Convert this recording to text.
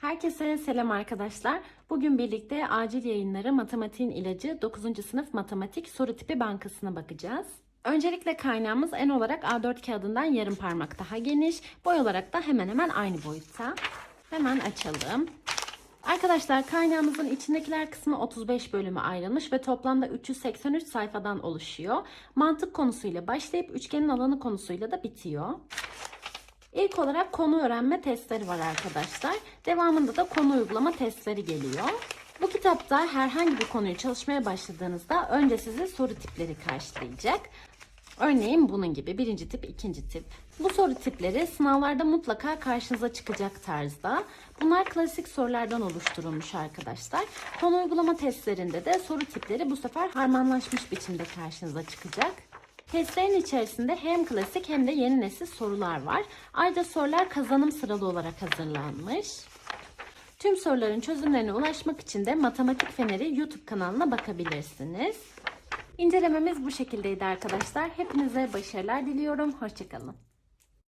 Herkese selam arkadaşlar. Bugün birlikte acil yayınları matematiğin ilacı 9. sınıf matematik soru tipi bankasına bakacağız. Öncelikle kaynağımız en olarak A4 kağıdından yarım parmak daha geniş, boy olarak da hemen hemen aynı boyutta. Hemen açalım. Arkadaşlar kaynağımızın içindekiler kısmı 35 bölüme ayrılmış ve toplamda 383 sayfadan oluşuyor. Mantık konusuyla başlayıp üçgenin alanı konusuyla da bitiyor. İlk olarak konu öğrenme testleri var arkadaşlar. Devamında da konu uygulama testleri geliyor. Bu kitapta herhangi bir konuyu çalışmaya başladığınızda önce sizi soru tipleri karşılayacak. Örneğin bunun gibi birinci tip, ikinci tip. Bu soru tipleri sınavlarda mutlaka karşınıza çıkacak tarzda. Bunlar klasik sorulardan oluşturulmuş arkadaşlar. Konu uygulama testlerinde de soru tipleri bu sefer harmanlaşmış biçimde karşınıza çıkacak. Testlerin içerisinde hem klasik hem de yeni nesil sorular var. Ayrıca sorular kazanım sıralı olarak hazırlanmış. Tüm soruların çözümlerine ulaşmak için de Matematik Feneri YouTube kanalına bakabilirsiniz. İncelememiz bu şekildeydi arkadaşlar. Hepinize başarılar diliyorum. Hoşçakalın.